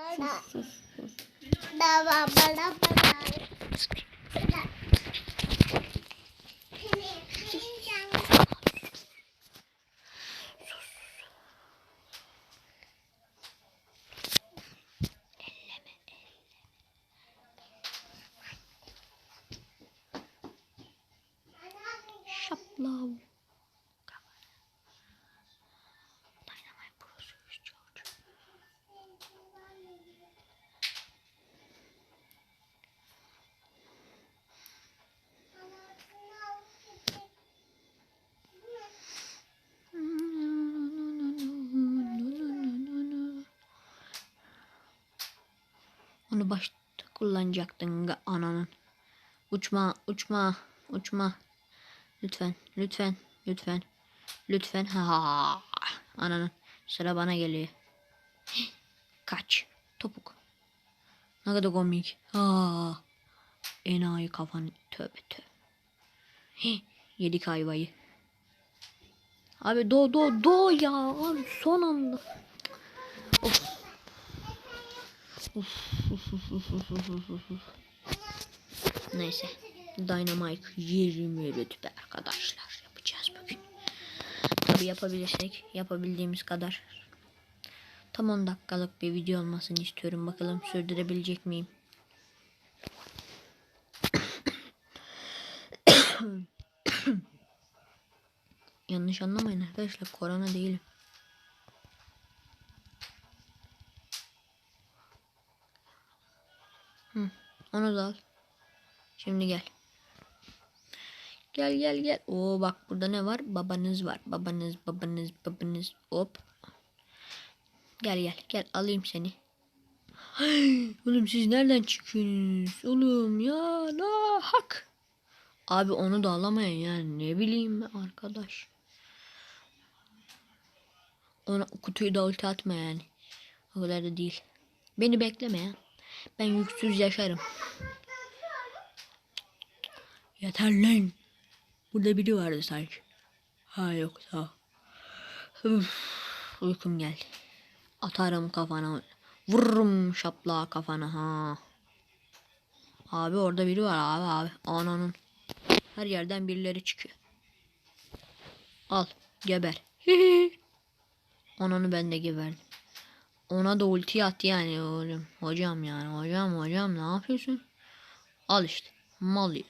Sus sus sus. Şaplav. Onu başta kullanacaktın ananın. Uçma, uçma, uçma. Lütfen, lütfen, lütfen. Lütfen. Ha, ananın. Sıra bana geliyor. Kaç. Topuk. Ne kadar komik. Ha. Enayi kafanı. Tövbe tövbe. Yedik ayvayı. Abi do do do ya. Abi son anda. Of. Of, of, of, of, of, of, of, of. Neyse. Dynamite 20 rütbe arkadaşlar yapacağız bugün. Tabi yapabilirsek yapabildiğimiz kadar. Tam 10 dakikalık bir video olmasını istiyorum. Bakalım sürdürebilecek miyim? Yanlış anlamayın arkadaşlar. Korona değilim. Onu da al. Şimdi gel. Gel gel gel. Oo bak burada ne var? Babanız var. Babanız babanız babanız. Hop. Gel gel gel alayım seni. Ay, oğlum siz nereden çıkıyorsunuz? Oğlum ya la hak. Abi onu da alamayın yani ne bileyim ben arkadaş. Ona kutuyu da ulti atma yani. O kadar da değil. Beni bekleme ya. Ben yüksüz yaşarım. Yeter lan. Burada biri vardı sanki. Ha yok sağ ol. Uykum geldi. Atarım kafana. Vururum şapla kafana ha. Abi orada biri var abi abi. Ananın. Her yerden birileri çıkıyor. Al geber. Ananı ben de geberdim. Ona da ulti at yani oğlum. Hocam yani hocam hocam ne yapıyorsun? Al işte. Mal ya.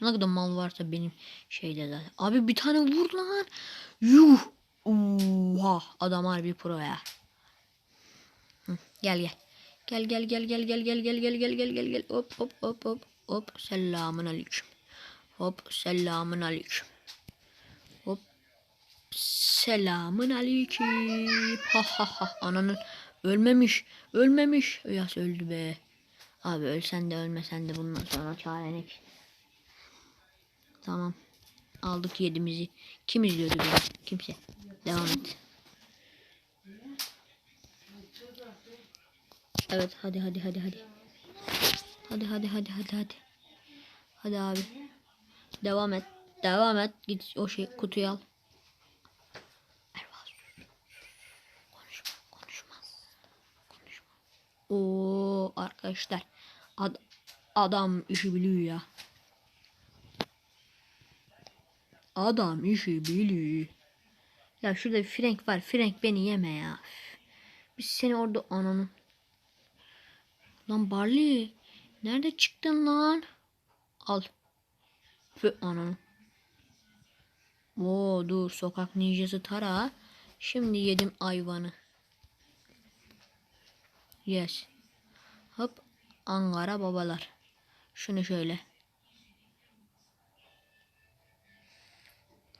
Ne kadar mal varsa benim şeyde zaten. Abi bir tane vur lan. Yuh. Oha. Adam harbi pro ya. Gel gel. Gel gel gel gel gel gel gel gel gel gel gel gel. Hop hop hop hop. Hop selamun aleyküm. Hop selamun aleyküm. Hop selamun aleyküm. Ha ha ha. Ananın ölmemiş. Ölmemiş. Yas öldü be. Abi ölsen de ölmesen de bundan sonra çare ne ki? Tamam. Aldık yedimizi. Kim izliyordu beni? Kimse. Devam et. Evet hadi hadi hadi hadi. Hadi hadi hadi hadi hadi. Hadi abi. Devam et. Devam et. Git o şey kutuyu al. Oo arkadaşlar. Ad adam işi biliyor ya. Adam işi biliyor. Ya şurada bir Frank var. Frank beni yeme ya. Biz seni orada ananı. Lan Barley. Nerede çıktın lan? Al. Fı ananı. Oo dur sokak ninjası tara. Şimdi yedim ayvanı. Yes. Hop. Ankara babalar. Şunu şöyle.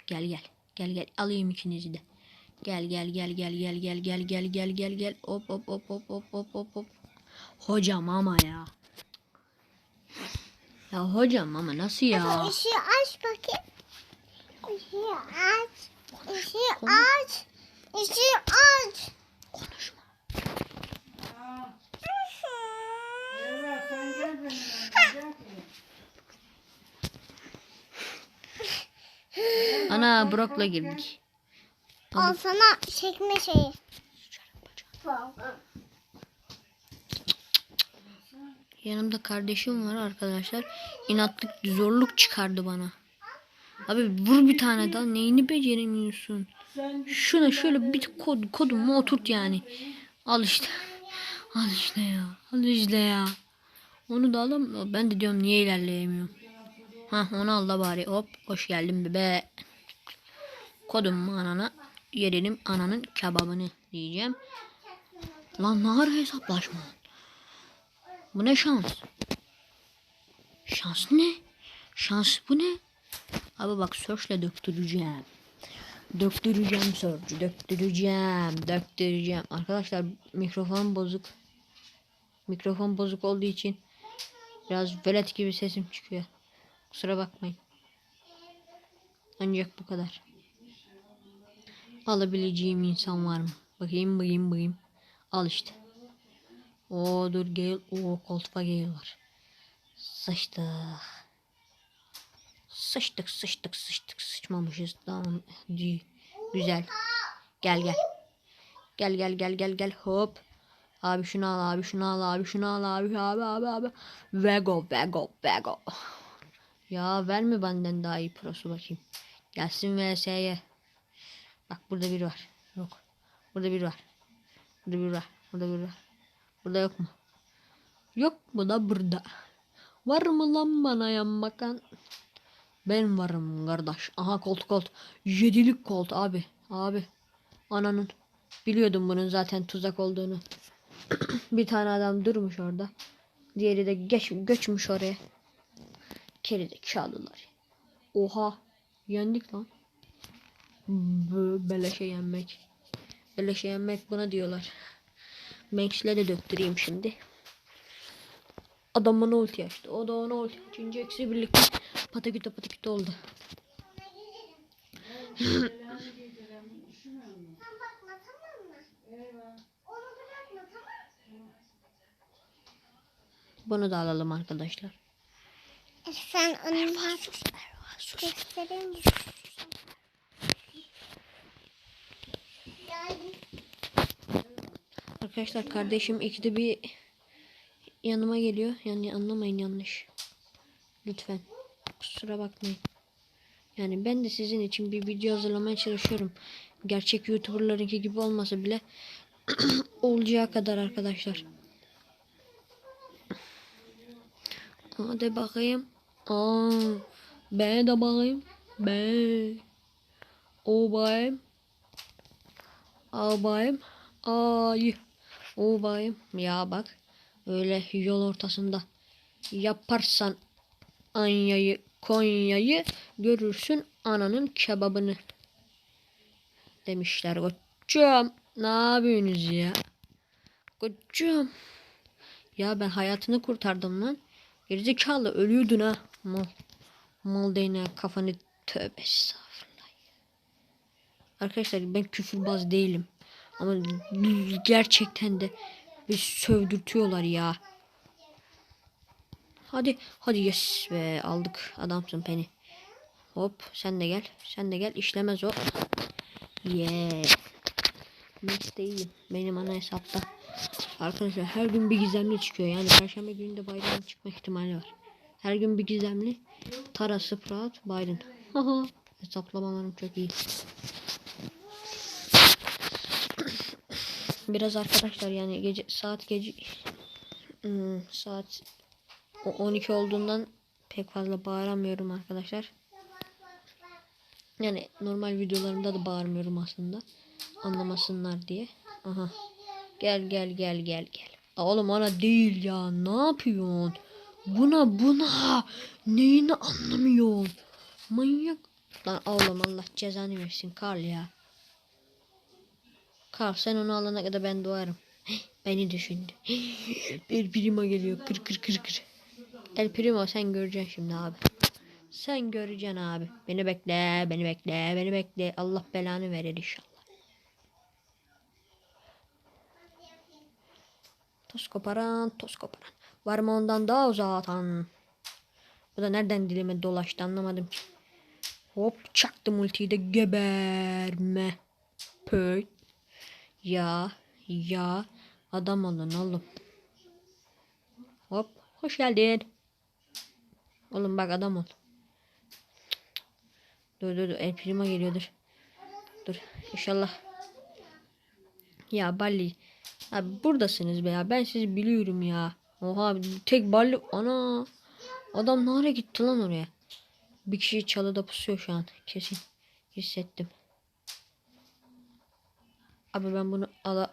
Gel gel. Gel gel. Alayım ikinizi de. Gel gel gel gel gel gel gel gel gel gel gel. Hop hop hop hop hop hop hop hop. Hocam ama ya. Ya hocam ama nasıl ya? Aç bakayım. Aç. Işığı aç. Işığı aç. Konuşma. Evet sen gel benimle. Gel. Brock'la girdik. Al sana çekme şeyi. Yanımda kardeşim var arkadaşlar. İnatlık zorluk çıkardı bana. Abi vur bir tane daha. Neyini beceremiyorsun? Şuna şöyle bir kod, kodumu oturt yani. Al işte. Al işte ya. Al işte ya. Onu da alam. Ben de diyorum niye ilerleyemiyorum. Ha onu al da bari. Hop hoş geldin bebe. Kodum anana yerelim ananın kebabını diyeceğim. Lan ne ara hesaplaşma? Bu ne şans? Şans ne? Şans bu ne? Abi bak search'le döktüreceğim. Döktüreceğim sörcü. Döktüreceğim. Döktüreceğim. Arkadaşlar mikrofon bozuk. Mikrofon bozuk olduğu için biraz velet gibi sesim çıkıyor. Kusura bakmayın. Ancak bu kadar. Alabileceğim insan var mı? Bakayım bakayım bakayım. Al işte. O dur Gale. O koltuğa Gale var. Sıçtık. Sıçtık sıçtık sıçtık sıçmamışız. Tamam. Güzel. Gel gel. Gel gel gel gel gel hop. Abi şunu al abi şunu al abi şunu al abi abi abi abi. Vego Vego Vego. Ya verme benden daha iyi prosu bakayım. Gelsin VS'ye. Bak burada bir var. Yok. Burada bir var. Burada bir var. Burada bir var. Burada yok mu? Yok mu da burada? Var mı lan bana yan bakan? Ben varım kardeş. Aha kolt kolt. Yedilik kolt abi. Abi. Ananın. Biliyordum bunun zaten tuzak olduğunu. bir tane adam durmuş orada. Diğeri de geç, göçmüş oraya. Keri de çaldılar. Oha. Yendik lan. B- beleşe yenmek. Beleşe yenmek buna diyorlar. Max'le de döktüreyim şimdi. Adam bana ulti açtı. O da ona ulti açınca ikisi birlikte pataküte pataküte oldu. Bunu da alalım arkadaşlar. Sen onu gösterir Arkadaşlar kardeşim ikide bir yanıma geliyor. Yani anlamayın yanlış. Lütfen. Kusura bakmayın. Yani ben de sizin için bir video hazırlamaya çalışıyorum. Gerçek YouTuber'larınki gibi olmasa bile olacağı kadar arkadaşlar. Hadi bakayım. Aa, B de bakayım. B. O bakayım. A bakayım. Ay. O bakayım. Ya bak. Öyle yol ortasında yaparsan Anya'yı Konya'yı görürsün ananın kebabını demişler koçum ne yapıyorsunuz ya koçum ya ben hayatını kurtardım lan gerizekalı ölüyordun ha mal mal değne kafanı tövbe estağfurullah arkadaşlar ben küfürbaz değilim ama gerçekten de bir sövdürtüyorlar ya Hadi hadi yes be aldık adamsın Penny. Hop sen de gel. Sen de gel işlemez o. Yeah. Max değilim. Benim ana hesapta. Arkadaşlar her gün bir gizemli çıkıyor. Yani perşembe günü de Byron çıkma ihtimali var. Her gün bir gizemli. Tara Byron. Haha. Hesaplamalarım çok iyi. Biraz arkadaşlar yani gece saat gece Hmm, saat o 12 olduğundan pek fazla bağıramıyorum arkadaşlar. Yani normal videolarımda da bağırmıyorum aslında. Anlamasınlar diye. Aha. Gel gel gel gel gel. Oğlum ona değil ya. Ne yapıyorsun? Buna buna. Neyini anlamıyorsun? Manyak. Lan oğlum Allah cezanı versin Karl ya. Karl sen onu alana kadar ben doğarım. Beni düşündü. Bir prima geliyor. Kır kır kır kır. El Primo sen göreceksin şimdi abi. Sen göreceksin abi. Beni bekle, beni bekle, beni bekle. Allah belanı verir inşallah. Toz koparan, toz koparan. Var mı ondan daha uzatan? Bu da nereden dilime dolaştı anlamadım. Hop çaktım ultiyi de geberme. Pöy. Ya, ya. Adam olun oğlum. Hop Hoş geldin. Oğlum bak adam ol. Dur dur dur. El Primo geliyordur. Dur. İnşallah. Ya Balli. Abi buradasınız be ya. Ben sizi biliyorum ya. Oha tek Balli. Ana. Adam ne ara gitti lan oraya. Bir kişi çalıda pusuyor şu an. Kesin. Hissettim. Abi ben bunu ala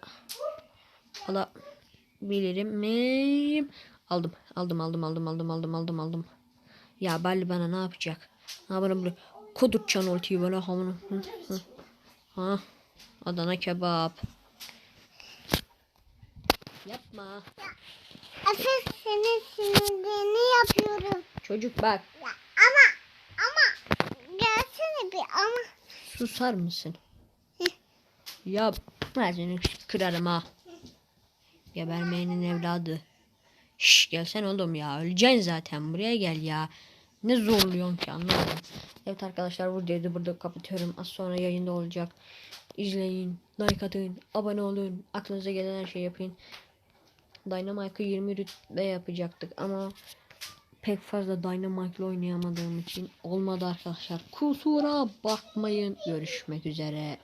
alabilirim mi? Aldım. Aldım aldım aldım aldım aldım aldım aldım. Ya Balli bana ne yapacak? Ha bana böyle kodurtçan ultiyi böyle hı. Ha. Adana kebap. Yapma. Efe senin sinirlerini yapıyorum. Çocuk bak. Ya ama ama gelsene bir ama. Susar mısın? Ya ben kırarım ha. Gebermeyenin evladı. Şş gelsene oğlum ya. Öleceksin zaten. Buraya gel ya. Ne zorluyorsun ki anlamadım. Evet arkadaşlar bu videoyu da burada kapatıyorum. Az sonra yayında olacak. İzleyin. Like atın. Abone olun. Aklınıza gelen her şeyi yapın. Dynamite'ı 20 rütbe yapacaktık ama pek fazla Dynamite'la oynayamadığım için olmadı arkadaşlar. Kusura bakmayın. Görüşmek üzere.